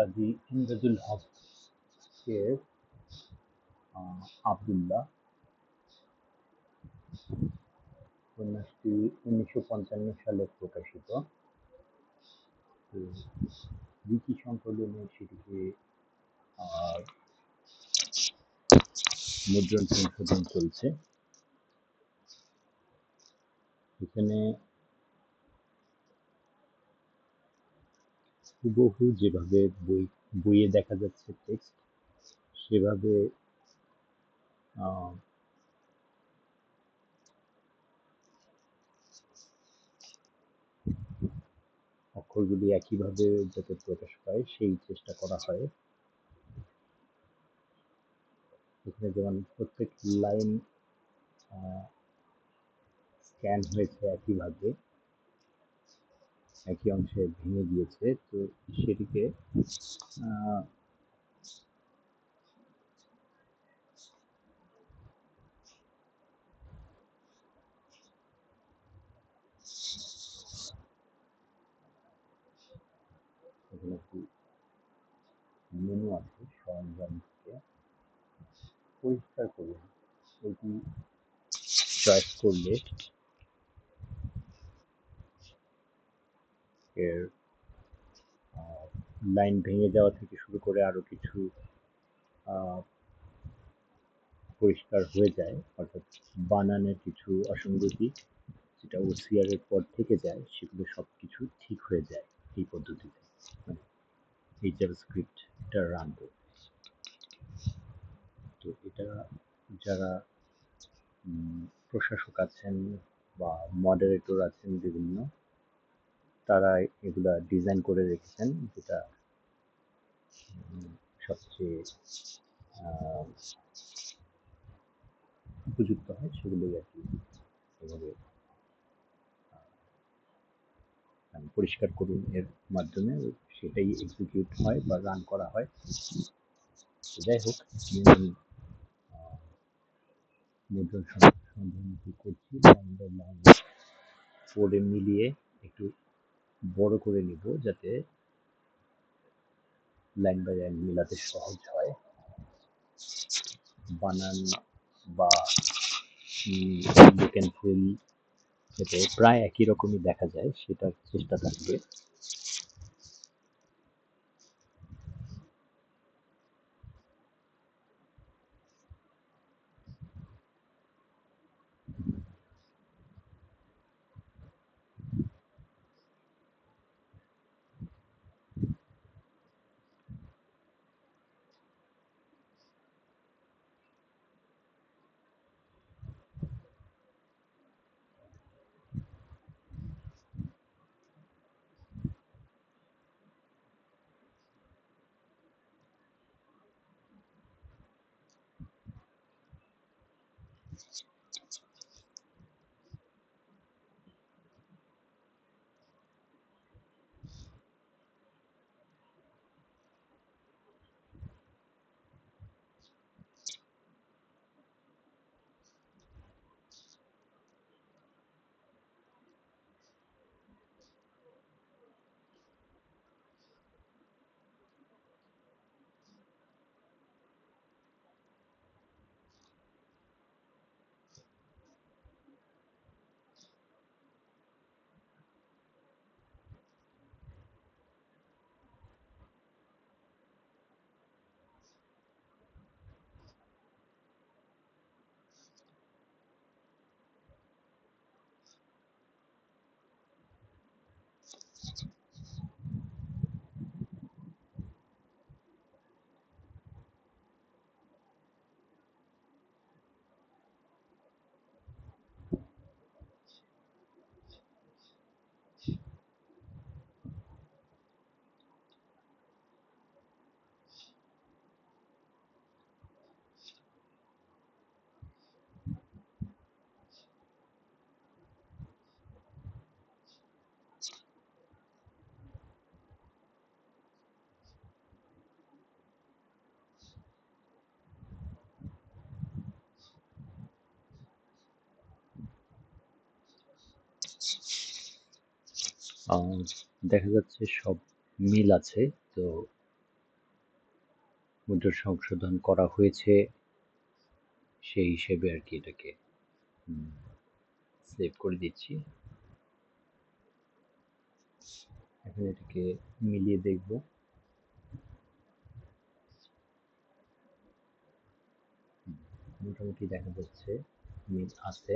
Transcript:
কাজী ইমদাদুল হক আবদুল্লাহ উপন্যাসটি উনিশশো পঞ্চান্ন সালে প্রকাশিত। বিকি সংকলনে সেটিকে মুদ্রণ সংশোধন চলছে। এখানে হুবহু যেভাবে বই, বইয়ে দেখা যাচ্ছে টেক্সট সেভাবে অক্ষরগুলি একইভাবে যাতে প্রকাশ পায়, সেই চেষ্টা করা হয়। এখানে যেমন প্রত্যেক লাইন স্ক্যান হয়েছে একইভাবে। একই অংশে ভেঙে গিয়েছে তো সেটিকে মেনু আছে, সরঞ্জাম থেকে। পরিষ্কার করুন, এটি চয়েস করলে এর লাইন ভেঙে যাওয়া থেকে শুরু করে আরও কিছু পরিষ্কার হয়ে যায়। অর্থাৎ বানানের কিছু অসঙ্গতি যেটা ওসিআরের পর থেকে যায়, সেগুলো সব কিছু ঠিক হয়ে যায় এই পদ্ধতিতে। মানে এই জাভাস্ক্রিপ্টটা রান করতে। তো এটা যারা প্রশাসক আছেন বা মডারেটর আছেন বিভিন্ন তারা এগুলা ডিজাইন করে রেখেছেন, যেটা সবচেয়ে উপযুক্ত হয় সেগুলোই আর কি এভাবে পরিষ্কার করুন এর মাধ্যমে সেটাই এক্সিকিউট হয় বা রান করা হয়। যাই হোক মুদ্রণ সন্ধান করছি। মিলিয়ে একটু বড় করে নিব যাতে লাইন বাই লাইন মিলাতে সহজ হয়। বানান বা ফিল যাতে প্রায় একই রকমই দেখা যায়, সেটার চেষ্টা থাকবে। দেখা যাচ্ছে সব মিল আছে। তো মুদ্রা সংশোধন করা হয়েছে। সেই হিসেবে আর কি এটাকে সেভ করে দিচ্ছি। এখন এটাকে মিলিয়ে দেখব। মোটামুটি দেখা যাচ্ছে মিল আছে।